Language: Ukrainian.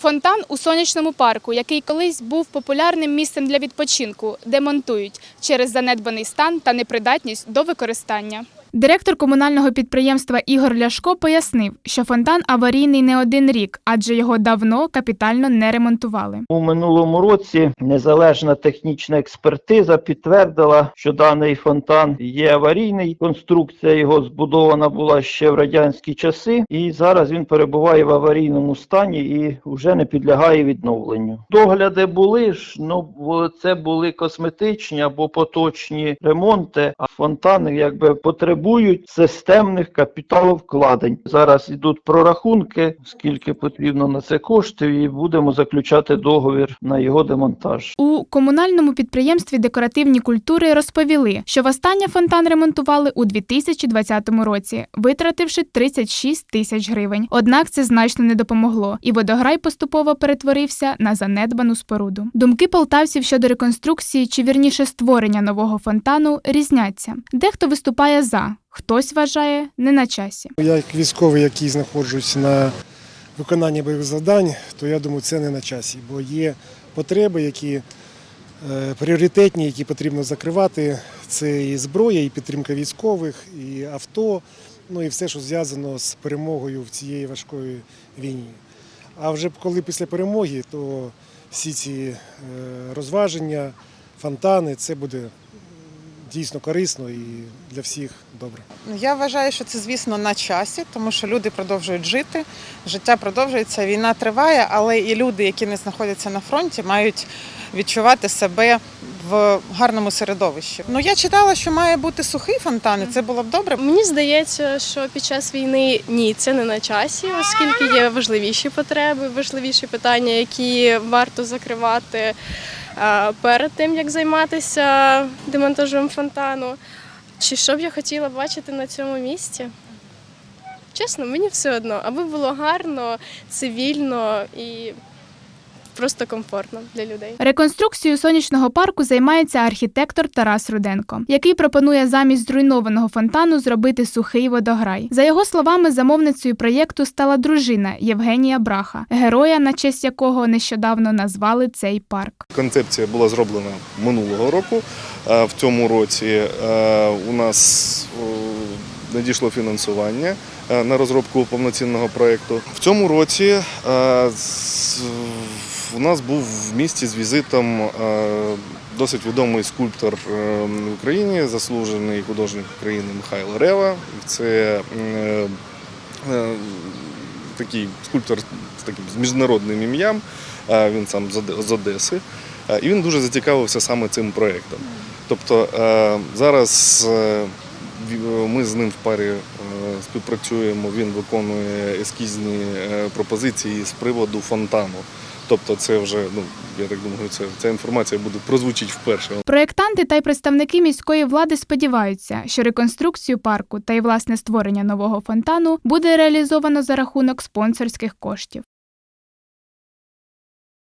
Фонтан у сонячному парку, який колись був популярним місцем для відпочинку, демонтують через занедбаний стан та непридатність до використання. Директор комунального підприємства Ігор Ляшко пояснив, що фонтан аварійний не один рік, адже його давно капітально не ремонтували. У минулому році незалежна технічна експертиза підтвердила, що даний фонтан є аварійний. Конструкція його збудована була ще в радянські часи, і зараз він перебуває в аварійному стані і вже не підлягає відновленню. Догляди були ж, ну це були косметичні або поточні ремонти, а фонтани якби потребують системних капіталовкладень. Зараз ідуть прорахунки, скільки потрібно на це коштів, і будемо заключати договір на його демонтаж. У комунальному підприємстві декоративні культури розповіли, що востаннє фонтан ремонтували у 2020 році, витративши 36 тисяч гривень. Однак це значно не допомогло, і водограй поступово перетворився на занедбану споруду. Думки полтавців щодо реконструкції чи вірніше створення нового фонтану різняться. Дехто виступає за, хтось вважає не на часі. Я як військовий, який знаходжусь на виконанні бойових завдань, то я думаю, це не на часі, бо є потреби, які е, пріоритетні, які потрібно закривати. Це і зброя, і підтримка військових, і авто, ну і все, що зв'язано з перемогою в цієї важкої війні. А вже коли після перемоги, то всі ці е, розваження, фонтани, це буде дійсно корисно і для всіх добре. Ну, Я вважаю, що це, звісно, на часі, тому що люди продовжують жити, життя продовжується, війна триває, але і люди, які не знаходяться на фронті, мають відчувати себе в гарному середовищі. Ну я читала, що має бути сухий фонтан, і це було б добре. Мені здається, що під час війни ні, це не на часі, оскільки є важливіші потреби, важливіші питання, які варто закривати перед тим, як займатися демонтажем фонтану. Чи що б я хотіла бачити на цьому місці? Чесно, мені все одно, аби було гарно, цивільно і просто комфортно для людей. Реконструкцією сонячного парку займається архітектор Тарас Руденко, який пропонує замість зруйнованого фонтану зробити сухий водограй. За його словами, замовницею проєкту стала дружина Євгенія Браха, героя, на честь якого нещодавно назвали цей парк. Концепція була зроблена минулого року. Е, В цьому році е, у нас надійшло фінансування е, на розробку повноцінного проєкту. В цьому році у нас був в місті з візитом е, досить відомий скульптор е, в Україні, заслужений художник України Михайло Рева. Це е, е, такий скульптор з таким міжнародним ім'ям. Е, Він сам з Одеси. Е, І він дуже зацікавився саме цим проєктом. Тобто е, зараз е, ми з ним в парі е, співпрацюємо, він виконує ескізні е, пропозиції з приводу фонтану. Тобто це вже, ну, я так думаю, це, ця інформація буде прозвучить вперше. Проєктанти та й представники міської влади сподіваються, що реконструкцію парку та й власне створення нового фонтану буде реалізовано за рахунок спонсорських коштів.